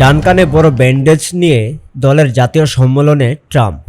ডানকানে বড় ব্যান্ডেজ নিয়ে দলের জাতীয় সম্মেলনে ট্রাম্প।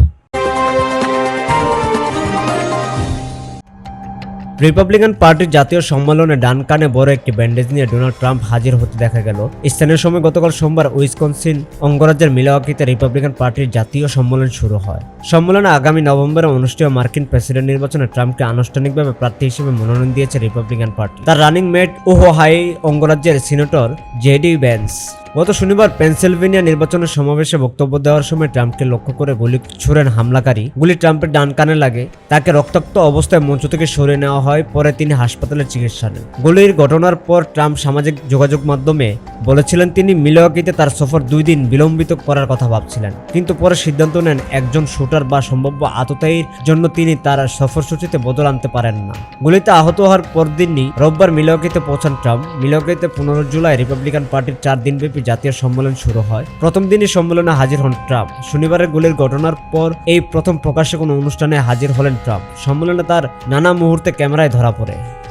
রিপাবলিকান পার্টির জাতীয় সম্মেলনে ডানকানে বড় একটি ব্যান্ডেজ নিয়ে ডোনাল্ড ট্রাম্প হাজির হতে দেখা গেল। স্থানীয় সময় গতকাল সোমবার উইসকনসিন, অঙ্গরাজ্যের মিলাওয়াকিতে রিপাবলিকান পার্টির জাতীয় সম্মেলন শুরু হয়। সম্মেলনে আগামী নভেম্বরে অনুষ্ঠেয় মার্কিন প্রেসিডেন্ট নির্বাচনে ট্রাম্পকে আনুষ্ঠানিকভাবে প্রার্থী হিসেবে মনোনয়ন দিয়েছে রিপাবলিকান পার্টি। তার রানিং মেট ওহাই অঙ্গরাজ্যের সিনেটর জেডি ব্যান্স। গত শনিবার পেনসিলভেনিয়া নির্বাচনের সমাবেশে বক্তব্য দেওয়ার সময় ট্রাম্পকে লক্ষ্য করে গুলি ছুড়েন হামলাকারী। গুলি ট্রাম্পের ডান কানে লাগে। তাকে রক্তাক্ত অবস্থায় মঞ্চ থেকে সরিয়ে নেওয়া হয়। পরে তিনি হাসপাতালে চিকিৎসা নেন। গুলির ঘটনার পর ট্রাম্প সামাজিক যোগাযোগ মাধ্যমে বলেছিলেন তিনি মিলওয়াকিতে তার সফর দুই দিন বিলম্বিত করার কথা ভাবছিলেন। কিন্তু পরে সিদ্ধান্ত নেন একজন শুটার বা সম্ভাব্য আততায়ীর জন্য তিনি তার সফরসূচিতে বদল আনতে পারেন না। গুলিতে আহত হওয়ার পরদিনই রোববার মিলওয়াকিতে পৌঁছান ট্রাম্প। মিলওয়াকিতে পনেরো জুলাই রিপাবলিকান পার্টির চার দিনব্যাপী জাতীয় সম্মেলন শুরু হয়। প্রথম দিনই সম্মেলনে হাজির হন ট্রাম্প। শনিবারের গুলির ঘটনার পর এই প্রথম প্রকাশ্যে কোনো অনুষ্ঠানে হাজির হলেন ট্রাম্প। সম্মেলনে তার নানা মুহূর্তে ক্যামেরায় ধরা পড়ে।